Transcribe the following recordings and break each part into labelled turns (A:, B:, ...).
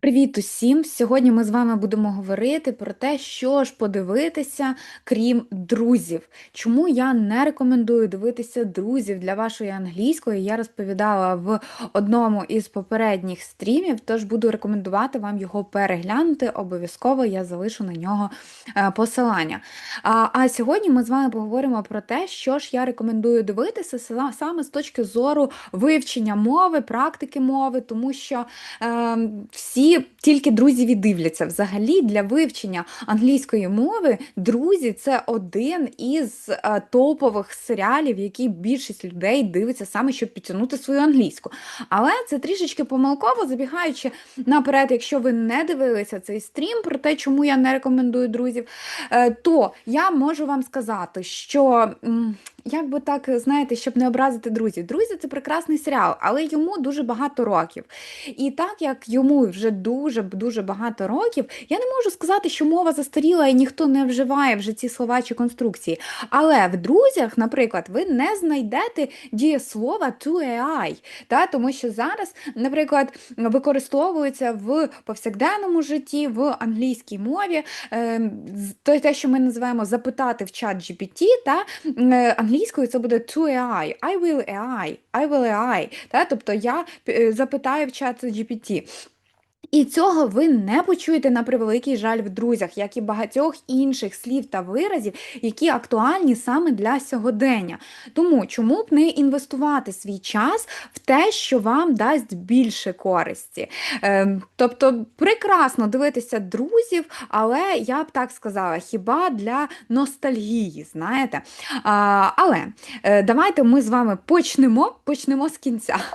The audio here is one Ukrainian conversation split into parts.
A: Привіт усім! Сьогодні ми з вами будемо говорити про те, що ж подивитися, крім друзів. Чому я не рекомендую дивитися друзів для вашої англійської, я розповідала в одному із попередніх стрімів, тож буду рекомендувати вам його переглянути. Обов'язково я залишу на нього е, посилання. А, а сьогодні ми з вами поговоримо про те, що ж я рекомендую дивитися саме з точки зору вивчення мови, практики мови, тому що е, всі тільки друзі віддивляться. Взагалі для вивчення англійської мови друзі це один із а, топових серіалів, які більшість людей дивиться саме, щоб підтягнути свою англійську. Але це трішечки помилково, забігаючи наперед, якщо ви не дивилися цей стрім про те, чому я не рекомендую друзів, е, то я можу вам сказати, що. Як би так, знаєте, щоб не образити друзів. Друзі, це прекрасний серіал, але йому дуже багато років. І так як йому вже дуже-дуже багато років, я не можу сказати, що мова застаріла і ніхто не вживає вже ці слова чи конструкції. Але в друзях, наприклад, ви не знайдете дієслова to AI, та? тому що зараз, наприклад, використовується в повсякденному житті, в англійській мові, е, те, що ми називаємо запитати в чат GPT, та е, англійською це буде to AI, I will AI, I will AI. Та? Тобто я е, запитаю в чат GPT. І цього ви не почуєте на превеликий жаль в друзях, як і багатьох інших слів та виразів, які актуальні саме для сьогодення. Тому чому б не інвестувати свій час в те, що вам дасть більше користі? Ем, тобто прекрасно дивитися друзів, але я б так сказала, хіба для ностальгії, знаєте? А, Але е, давайте ми з вами почнемо, почнемо з кінця.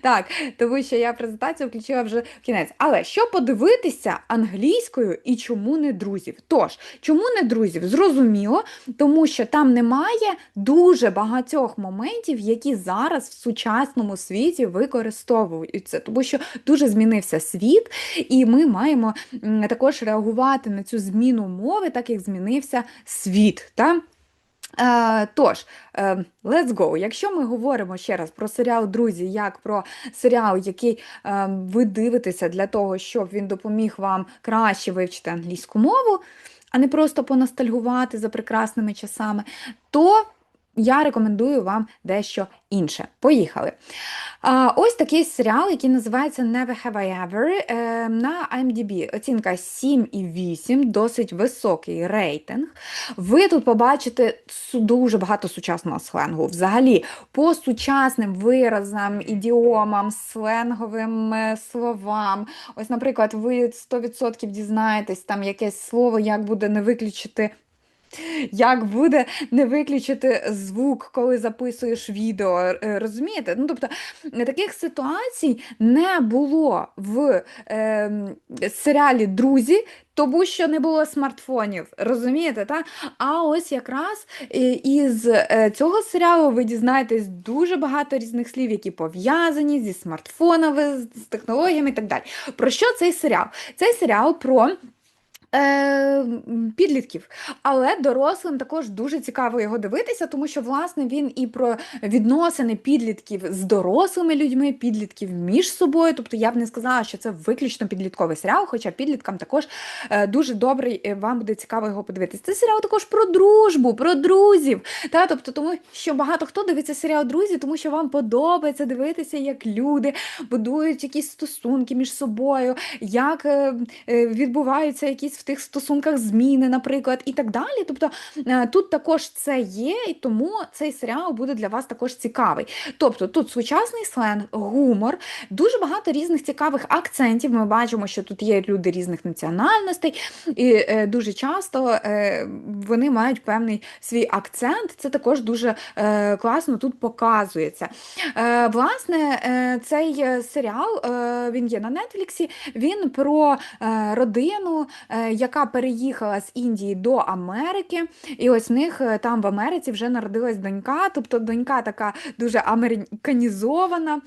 A: Так, тому що я презентацію включила вже в кінець. Але що подивитися англійською і чому не друзів? Тож, чому не друзів? Зрозуміло, тому що там немає дуже багатьох моментів, які зараз в сучасному світі використовуються, тому що дуже змінився світ, і ми маємо також реагувати на цю зміну мови, так як змінився світ. Та? Е, Тож, е, let's go. Якщо ми говоримо ще раз про серіал Друзі, як про серіал, який е, ви дивитеся для того, щоб він допоміг вам краще вивчити англійську мову, а не просто поностальгувати за прекрасними часами, то я рекомендую вам дещо інше. Поїхали. А, Ось такий серіал, який називається Never Have I Ever е, на IMDb. Оцінка 7,8, досить високий рейтинг. Ви тут побачите дуже багато сучасного сленгу. Взагалі, по сучасним виразам, ідіомам, сленговим е, словам. Ось, наприклад, ви 100% дізнаєтесь там якесь слово, як буде не виключити як буде не виключити звук, коли записуєш відео, е, розумієте? Ну, тобто, таких ситуацій не було в е, серіалі Друзі, тому що не було смартфонів, розумієте? Та? А ось якраз е, із е, цього серіалу ви дізнаєтесь дуже багато різних слів, які пов'язані зі смартфонами, з технологіями і так далі. Про що цей серіал? Цей серіал про. Е, підлітків. Але дорослим також дуже цікаво його дивитися, тому що, власне, він і про відносини підлітків з дорослими людьми, підлітків між собою. Тобто я б не сказала, що це виключно підлітковий серіал, хоча підліткам також е, дуже добре е, вам буде цікаво його подивитися. Це серіал також про дружбу, про друзів. Та? Тобто, Тому що багато хто дивиться серіал Друзі, тому що вам подобається дивитися, як люди будують якісь стосунки між собою, як відбуваються якісь тих стосунках зміни, наприклад, і так далі. Тобто е, тут також це є, і тому цей серіал буде для вас також цікавий. Тобто тут сучасний сленг, гумор, дуже багато різних цікавих акцентів. Ми бачимо, що тут є люди різних національностей, і е, дуже часто е, вони мають певний свій акцент. Це також дуже класно тут показується. Власне, цей серіал він є на Нетфліксі, він про родину. Яка переїхала з Індії до Америки, і ось в них е, там в Америці вже народилась донька, тобто донька така дуже американізована.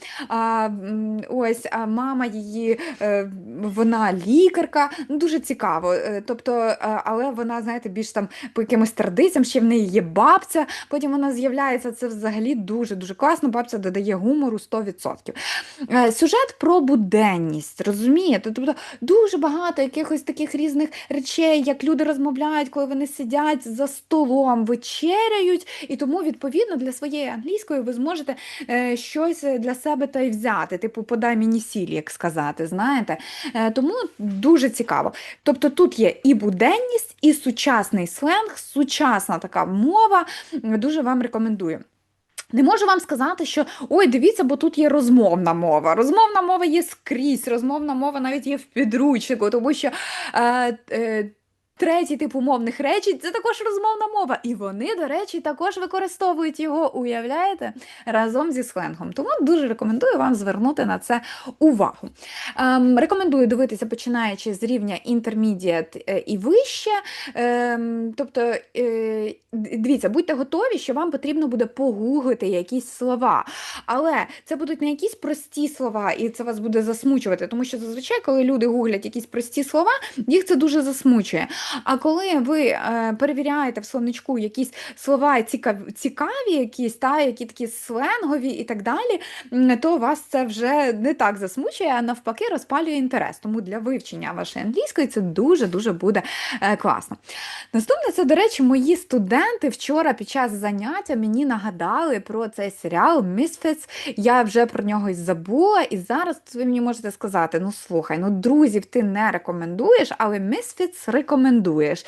A: Ось мама її, е, вона лікарка, ну дуже цікаво. Е, Тобто, але вона, знаєте, більш там по якимось традиціям, ще в неї є бабця, потім вона з'являється. Це взагалі дуже дуже класно. Бабця додає гумору 100%. Е, Сюжет про буденність, розумієте? Тобто дуже багато якихось таких різних речей, як люди розмовляють, коли вони сидять за столом, вечеряють, і тому, відповідно, для своєї англійської ви зможете е, щось для себе та й взяти, типу, подай мені сіль, як сказати, знаєте. Е, тому дуже цікаво. Тобто тут є і буденність, і сучасний сленг, сучасна така мова. Дуже вам рекомендую. Не можу вам сказати, що ой, дивіться, бо тут є розмовна мова. Розмовна мова є скрізь, розмовна мова навіть є в підручнику, тому що е, е, третій тип умовних речень це також розмовна мова. І вони, до речі, також використовують його, уявляєте, разом зі сленгом. Тому дуже рекомендую вам звернути на це увагу. Ем, рекомендую дивитися, починаючи з рівня е, і вище. Ем, тобто, е, дивіться, будьте готові, що вам потрібно буде погуглити якісь слова. Але це будуть не якісь прості слова, і це вас буде засмучувати, тому що зазвичай, коли люди гуглять якісь прості слова, їх це дуже засмучує. А коли ви е, перевіряєте в словничку якісь слова цікаві, цікаві якісь, та, які такі сленгові і так далі, то вас це вже не так засмучує, а навпаки розпалює інтерес. Тому для вивчення вашої англійської це дуже-дуже буде е, класно. Наступне, це, до речі, мої студенти вчора під час заняття мені нагадали про цей серіал Misfits. Я вже про нього й забула, і зараз ви мені можете сказати: ну слухай, ну друзів ти не рекомендуєш, але Misfits рекомендуєш.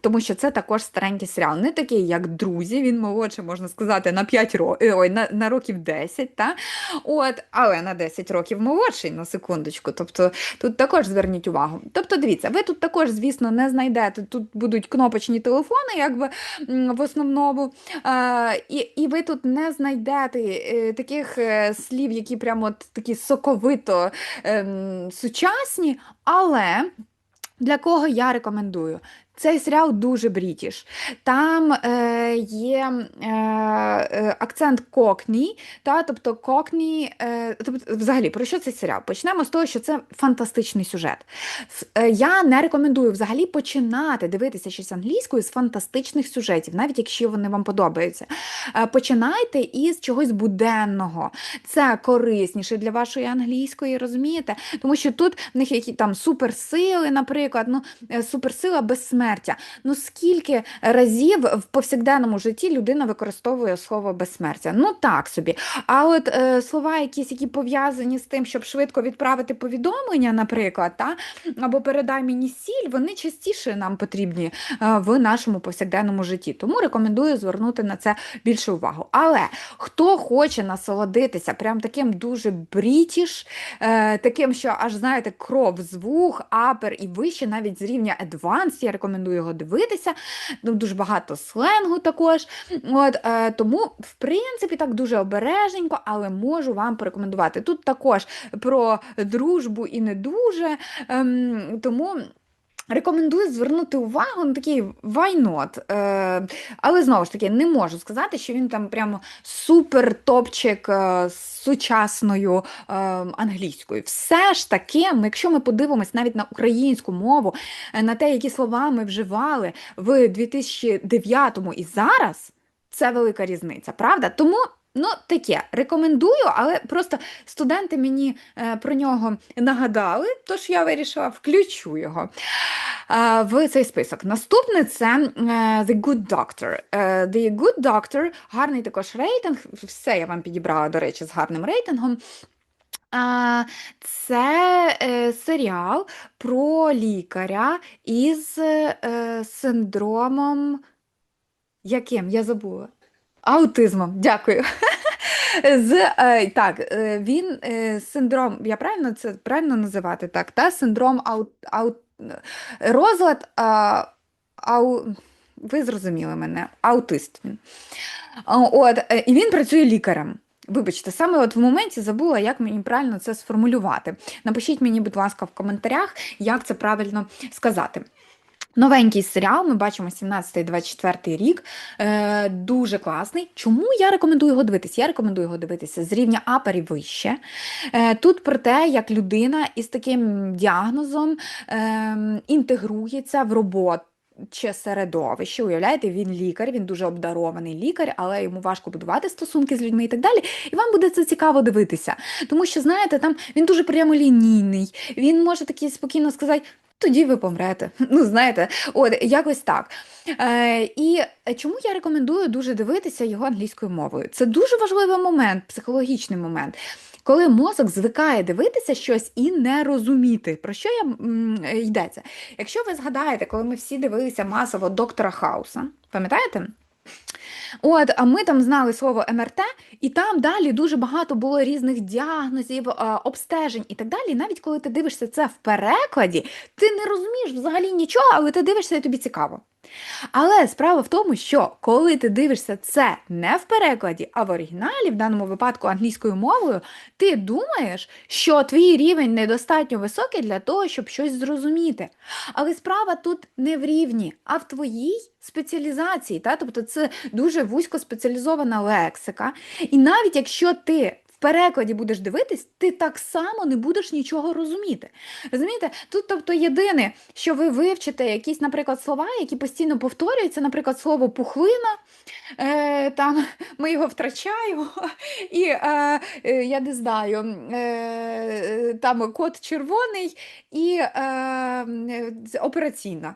A: Тому що це також старенький серіал. Не такий, як друзі, він молодше, можна сказати, на 5 років, ой, на, на років 10, та? От, але на 10 років молодший, на секундочку. Тобто тут також зверніть увагу. Тобто, дивіться, ви тут також, звісно, не знайдете. Тут будуть кнопочні телефони, якби в основному. Е, і, і ви тут не знайдете е, таких е, слів, які прямо такі соковито ем, сучасні, але. Для кого я рекомендую? Цей серіал дуже брітіш. Там е, є е, е, акцент кокні, та, тобто кокні, е, тобто, взагалі, про що цей серіал? Почнемо з того, що це фантастичний сюжет. Е, я не рекомендую взагалі починати дивитися щось англійською з фантастичних сюжетів, навіть якщо вони вам подобаються. Е, починайте із чогось буденного. Це корисніше для вашої англійської, розумієте? Тому що тут в них які там суперсили, наприклад, ну, суперсила безсмертя. Ну скільки разів в повсякденному житті людина використовує слово безсмертя? Ну так собі. А от е, слова, якісь, які пов'язані з тим, щоб швидко відправити повідомлення, наприклад, та, або передай мені сіль, вони частіше нам потрібні е, в нашому повсякденному житті. Тому рекомендую звернути на це більше увагу. Але хто хоче насолодитися прям таким дуже брітіш, е, таким, що аж знаєте, кров з вух, апер і вище, навіть з рівня Advanced, я рекомендую його дивитися. Ну, дуже багато сленгу також. От, е, тому, в принципі, так дуже обережненько, але можу вам порекомендувати. Тут також про дружбу і не дуже. Е, тому. Рекомендую звернути увагу на такий not. Е, але знову ж таки, не можу сказати, що він там прямо супер топчик е, з сучасною е, англійською. Все ж таки, ми- якщо ми подивимось навіть на українську мову, е, на те, які слова ми вживали в 2009 і зараз, це велика різниця, правда? Тому. Ну, таке рекомендую, але просто студенти мені е, про нього нагадали, тож я вирішила включу його в цей список. Наступне це е, The Good Doctor. Е, The Good Doctor, гарний також рейтинг. Все я вам підібрала, до речі, з гарним рейтингом. Це серіал про лікаря із синдромом. Яким? Я забула. Аутизмом, дякую. З, е, так, е, він е, синдром, я правильно це правильно називати так, та? Синдром аут, аут, розлад, а, ау, ви зрозуміли мене, аутист він. От, і він працює лікарем. Вибачте, саме от в моменті забула, як мені правильно це сформулювати. Напишіть мені, будь ласка, в коментарях, як це правильно сказати. Новенький серіал, ми бачимо 17-24 рік, е, дуже класний. Чому я рекомендую його дивитися? Я рекомендую його дивитися з рівня апер і вище. Е, тут про те, як людина із таким діагнозом е, інтегрується в роботу. Чи середовище, уявляєте, він лікар, він дуже обдарований лікар, але йому важко будувати стосунки з людьми і так далі. І вам буде це цікаво дивитися. Тому що, знаєте, там він дуже прямолінійний, він може такі спокійно сказати, тоді ви помрете. Ну, знаєте, от якось так. Е, І чому я рекомендую дуже дивитися його англійською мовою? Це дуже важливий момент, психологічний момент. Коли мозок звикає дивитися щось і не розуміти, про що я м, йдеться. Якщо ви згадаєте, коли ми всі дивилися масово доктора Хауса, пам'ятаєте? От, а ми там знали слово МРТ, і там далі дуже багато було різних діагнозів, обстежень і так далі. І навіть коли ти дивишся це в перекладі, ти не розумієш взагалі нічого, але ти дивишся і тобі цікаво. Але справа в тому, що коли ти дивишся це не в перекладі, а в оригіналі, в даному випадку англійською мовою, ти думаєш, що твій рівень недостатньо високий для того, щоб щось зрозуміти. Але справа тут не в рівні, а в твоїй спеціалізації. Та? Тобто це дуже вузько спеціалізована лексика. І навіть якщо ти перекладі будеш дивитись, ти так само не будеш нічого розуміти. Розумієте? Тут, тобто, єдине, що ви вивчите якісь, наприклад, слова, які постійно повторюються, наприклад, слово пухлина, е, там ми його втрачаємо, і е, е, я не знаю, е, там код червоний і е, операційна.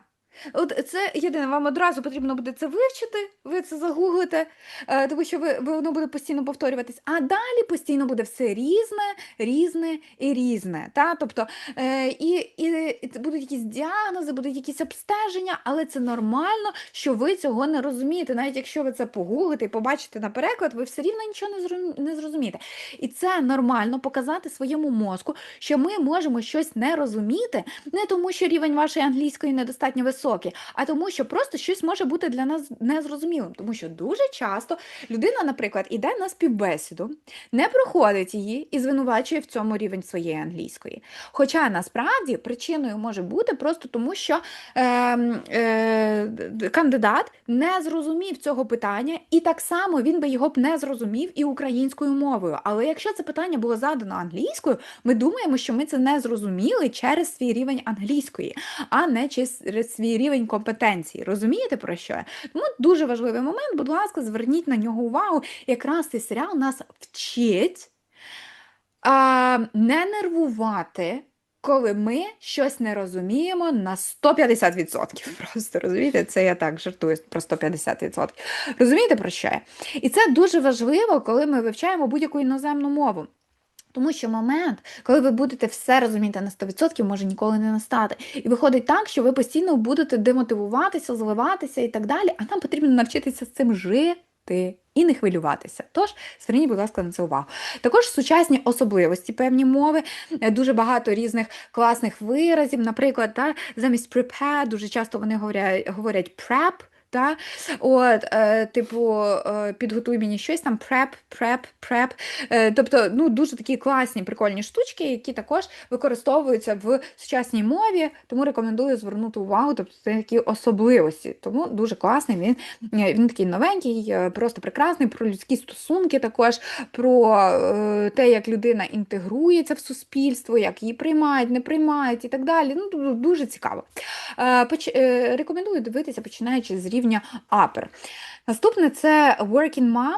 A: От це єдине, вам одразу потрібно буде це вивчити, ви це загуглите, е, тому що ви, воно буде постійно повторюватись, а далі постійно буде все різне, різне і різне. Та? Тобто, е, і, і, будуть якісь діагнози, будуть якісь обстеження, але це нормально, що ви цього не розумієте. Навіть якщо ви це погуглите і побачите на переклад, ви все рівно нічого не зрозумієте. І це нормально показати своєму мозку, що ми можемо щось не розуміти, не тому, що рівень вашої англійської недостатньо високий високі, а тому, що просто щось може бути для нас незрозумілим. Тому що дуже часто людина, наприклад, іде на співбесіду, не проходить її і звинувачує в цьому рівень своєї англійської. Хоча насправді причиною може бути просто тому, що е, е, кандидат не зрозумів цього питання, і так само він би його б не зрозумів і українською мовою. Але якщо це питання було задано англійською, ми думаємо, що ми це не зрозуміли через свій рівень англійської, а не через свій рівень компетенції. Розумієте, про що? Тому дуже важливий момент, будь ласка, зверніть на нього увагу. Якраз цей серіал нас вчить а, не нервувати. Коли ми щось не розуміємо на 150%. Просто розумієте, це я так жартую про 150%. Розумієте, про що я? І це дуже важливо, коли ми вивчаємо будь-яку іноземну мову. Тому що момент, коли ви будете все розуміти на 100%, може ніколи не настати. І виходить так, що ви постійно будете демотивуватися, зливатися і так далі, а нам потрібно навчитися з цим жити. І не хвилюватися. Тож, зверніть, будь ласка, на це увагу. Також сучасні особливості певні мови, е, дуже багато різних класних виразів. Наприклад, та, замість prepare, дуже часто вони говорять говорять prep, та? От, е, Типу, е, підготуй мені щось там, преп, преп, преп. Е, тобто ну, дуже такі класні, прикольні штучки, які також використовуються в сучасній мові, тому рекомендую звернути увагу, тобто це такі особливості. Тому дуже класний, він він такий новенький, е, просто прекрасний, про людські стосунки, також про е, те, як людина інтегрується в суспільство, як її приймають, не приймають і так далі. Ну, Дуже цікаво. Е, поч... е, рекомендую дивитися, починаючи з рівня рівня upper. Наступне це Working Mom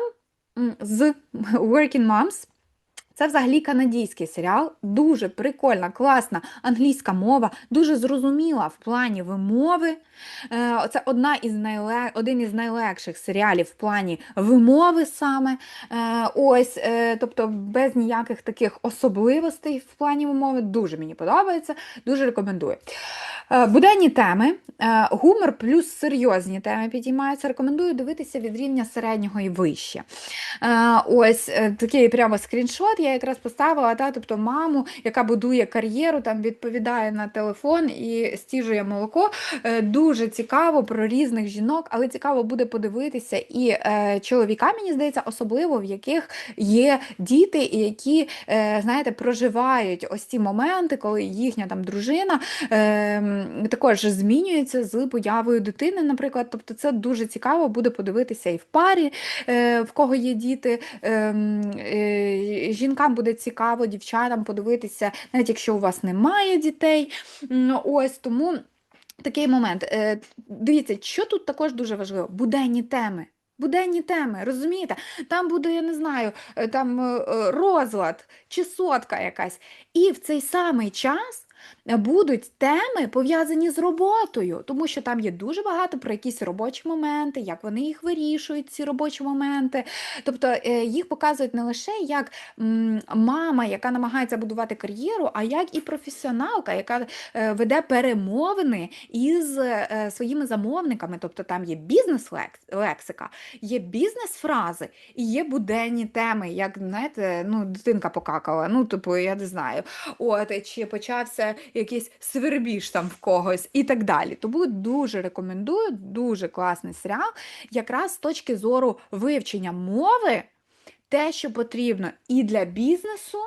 A: з Working Moms. Це взагалі канадійський серіал, дуже прикольна, класна англійська мова, дуже зрозуміла в плані вимови. Е, це одна із найлег... один із найлегших серіалів в плані вимови саме. Е, ось, е, Тобто без ніяких таких особливостей в плані вимови. Дуже мені подобається, дуже рекомендую. Буденні теми, гумор плюс серйозні теми підіймаються. Рекомендую дивитися від рівня середнього і вище. Ось такий прямо скріншот я якраз поставила, та, тобто маму, яка будує кар'єру, там відповідає на телефон і стіжує молоко. Е, дуже цікаво про різних жінок, але цікаво буде подивитися і е, чоловіка, мені здається, особливо в яких є діти, які, е, знаєте, проживають ось ці моменти, коли їхня там дружина е, також змінюється з появою дитини, наприклад. Тобто це дуже цікаво буде подивитися і в парі, е, в кого є діти. Е, е, жінкам буде цікаво, дівчатам подивитися, навіть якщо у вас немає дітей. Ось тому. Такий момент. Е, Дивіться, що тут також дуже важливо: буденні теми. Буденні теми, розумієте? Там буде, я не знаю, е, там е, розлад чи сотка якась. І в цей самий час будуть теми пов'язані з роботою, тому що там є дуже багато про якісь робочі моменти, як вони їх вирішують, ці робочі моменти. Тобто е, їх показують не лише як мама, яка намагається будувати кар'єру, а як і професіоналка, яка е, веде перемовини із е, своїми замовниками. Тобто там є бізнес-лексика, є бізнес-фрази і є буденні теми, як знаєте, ну, дитинка покакала. Ну, типу, я не знаю. От, Чи почався якийсь свербіж там в когось і так далі. Тому дуже рекомендую, дуже класний серіал, якраз з точки зору вивчення мови, те, що потрібно і для бізнесу.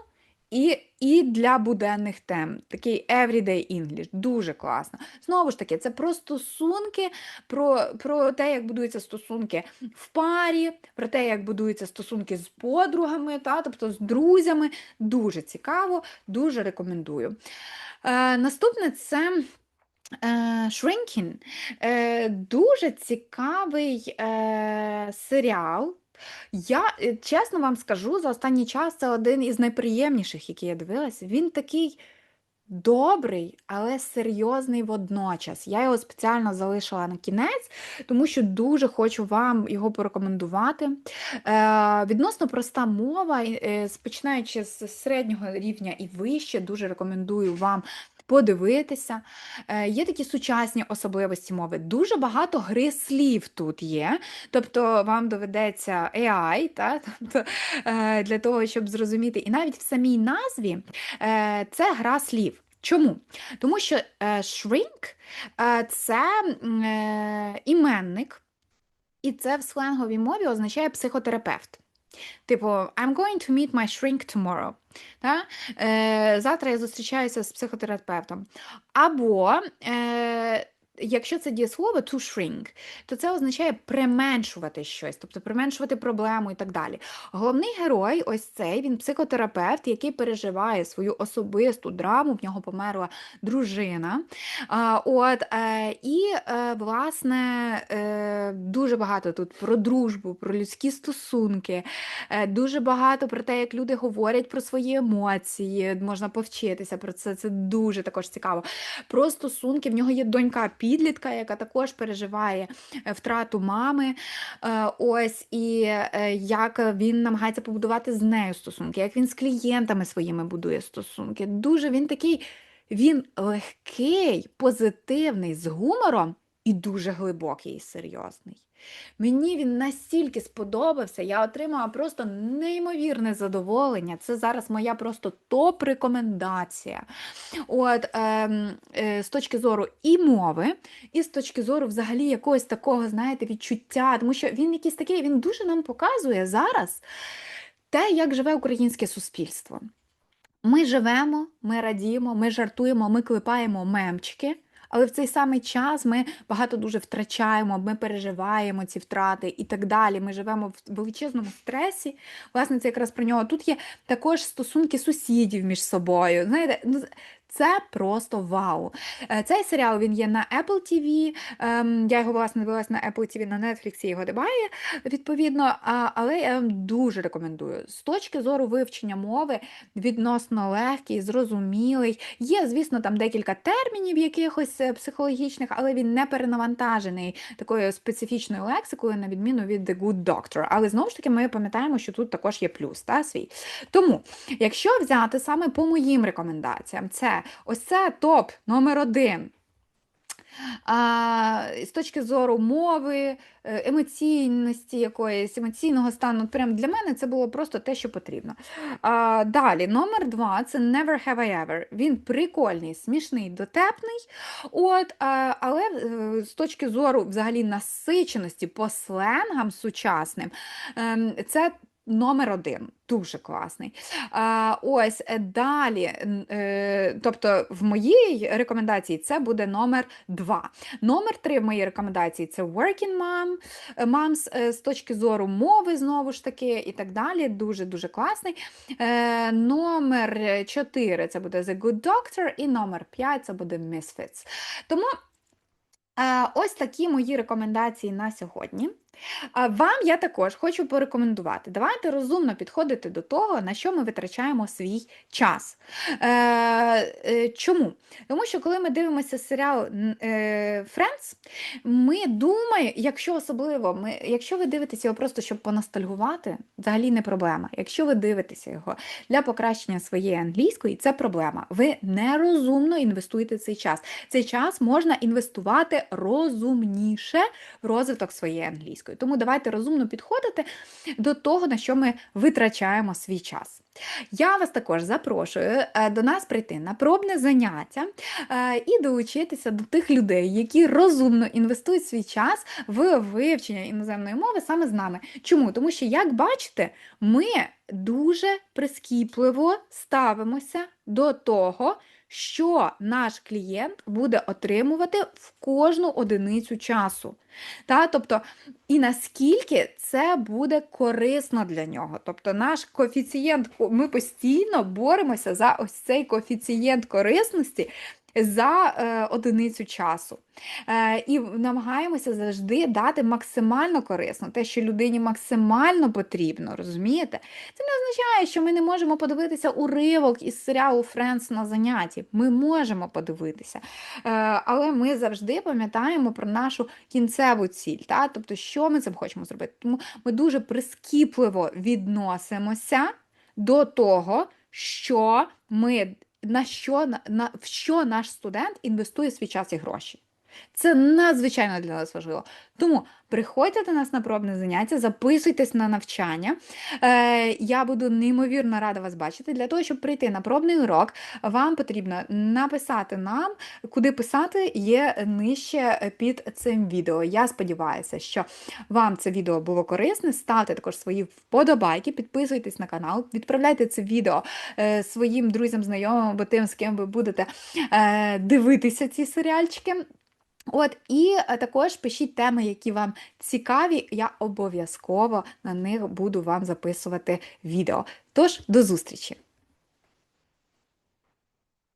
A: І і для буденних тем. Такий everyday English, дуже класно. Знову ж таки, це про стосунки, про про те, як будуються стосунки в парі, про те, як будуються стосунки з подругами, та, тобто з друзями. Дуже цікаво, дуже рекомендую. Е, Наступне це. Shrinking. Е, Дуже цікавий е, серіал. Я е, чесно вам скажу, за останній час це один із найприємніших, який я дивилася. Він такий добрий, але серйозний водночас. Я його спеціально залишила на кінець, тому що дуже хочу вам його порекомендувати. Е, Відносно проста мова, е, починаючи з середнього рівня і вище, дуже рекомендую вам подивитися. Е, Є такі сучасні особливості мови. Дуже багато гри слів тут є. Тобто вам доведеться AI та? тобто, е, для того, щоб зрозуміти. І навіть в самій назві е, це гра слів. Чому? Тому що shrink це іменник, і це в сленговій мові означає психотерапевт. Типу, I'm going to meet my shrink tomorrow. Да? Е, Завтра я зустрічаюся з психотерапевтом. Або е, Якщо це дієслово to shrink, то це означає применшувати щось, тобто применшувати проблему і так далі. Головний герой, ось цей, він психотерапевт, який переживає свою особисту драму, в нього померла дружина. От, е, І, е, власне, е, дуже багато тут про дружбу, про людські стосунки, дуже багато про те, як люди говорять про свої емоції, можна повчитися про це. Це дуже також цікаво. Про стосунки в нього є донька підлітка, яка також переживає е, втрату мами. Е, ось і е, як він намагається побудувати з нею стосунки, як він з клієнтами своїми будує стосунки. Дуже він такий, він легкий, позитивний, з гумором і дуже глибокий і серйозний. Мені він настільки сподобався, я отримала просто неймовірне задоволення. Це зараз моя просто топ-рекомендація. От, е, е, З точки зору і мови, і з точки зору взагалі якогось такого, знаєте, відчуття, тому що він якийсь такий, він дуже нам показує зараз те, як живе українське суспільство. Ми живемо, ми радіємо, ми жартуємо, ми клепаємо мемчики. Але в цей самий час ми багато дуже втрачаємо, ми переживаємо ці втрати і так далі. Ми живемо в величезному стресі. Власне, це якраз про нього. Тут є також стосунки сусідів між собою. Знаєте, ну, це просто вау. Е, цей серіал він є на Apple TV. Ем, я його власне дивилася на Apple TV, на Netflix його немає, відповідно. Але я вам дуже рекомендую. З точки зору вивчення мови відносно легкий, зрозумілий. Є, звісно, там декілька термінів якихось е, психологічних, але він не перенавантажений такою специфічною лексикою, на відміну від The Good Doctor. Але знову ж таки, ми пам'ятаємо, що тут також є плюс та, свій. Тому, якщо взяти саме по моїм рекомендаціям, це ось це топ номер один. А, з точки зору мови, е, емоційності якоїсь, емоційного стану, прям для мене це було просто те, що потрібно. А, далі, номер два це Never Have I Ever. Він прикольний, смішний, дотепний. От, а, але е, з точки зору взагалі насиченості по сленгам сучасним, ем, це номер один. Дуже класний. А, ось е, далі, е, тобто в моїй рекомендації це буде номер два. Номер три в моїй рекомендації це Working Mom, е, Moms з точки зору мови, знову ж таки, і так далі. Дуже-дуже класний. Е, номер чотири це буде The Good Doctor, і номер п'ять це буде Misfits. Тому ось такі мої рекомендації на сьогодні. А Вам я також хочу порекомендувати. Давайте розумно підходити до того, на що ми витрачаємо свій час. Е, е, чому? Тому що коли ми дивимося серіал е, Friends, ми думаємо, якщо особливо, ми, якщо ви дивитеся його просто щоб поностальгувати, взагалі не проблема. Якщо ви дивитеся його для покращення своєї англійської, це проблема. Ви нерозумно інвестуєте цей час. Цей час можна інвестувати розумніше в розвиток своєї англійської. Тому давайте розумно підходити до того, на що ми витрачаємо свій час. Я вас також запрошую е, до нас прийти на пробне заняття е, і долучитися до тих людей, які розумно інвестують свій час в вивчення іноземної мови саме з нами. Чому? Тому що, як бачите, ми дуже прискіпливо ставимося до того, що наш клієнт буде отримувати в кожну одиницю часу. Та? Тобто, і наскільки це буде корисно для нього. Тобто наш коефіцієнт, ми постійно боремося за ось цей коефіцієнт корисності за е, одиницю часу. Е, і намагаємося завжди дати максимально корисно, те, що людині максимально потрібно, розумієте? Це не означає, що ми не можемо подивитися уривок із серіалу Friends на занятті. Ми можемо подивитися. Е, але ми завжди пам'ятаємо про нашу кінцеву ціль. Та? Тобто, що ми цим хочемо зробити. Тому ми дуже прискіпливо відносимося до того, що ми на що, на, на, в що наш студент інвестує свій час і гроші. Це надзвичайно для нас важливо. Тому приходьте до нас на пробне заняття, записуйтесь на навчання. Е, я буду неймовірно рада вас бачити. Для того, щоб прийти на пробний урок, вам потрібно написати нам, куди писати є нижче під цим відео. Я сподіваюся, що вам це відео було корисне. Ставте також свої вподобайки, підписуйтесь на канал, відправляйте це відео е, своїм друзям, знайомим або тим, з ким ви будете е, дивитися ці серіальчики. От, і е, також пишіть теми, які вам цікаві, я обов'язково на них буду вам записувати відео. Тож, до зустрічі!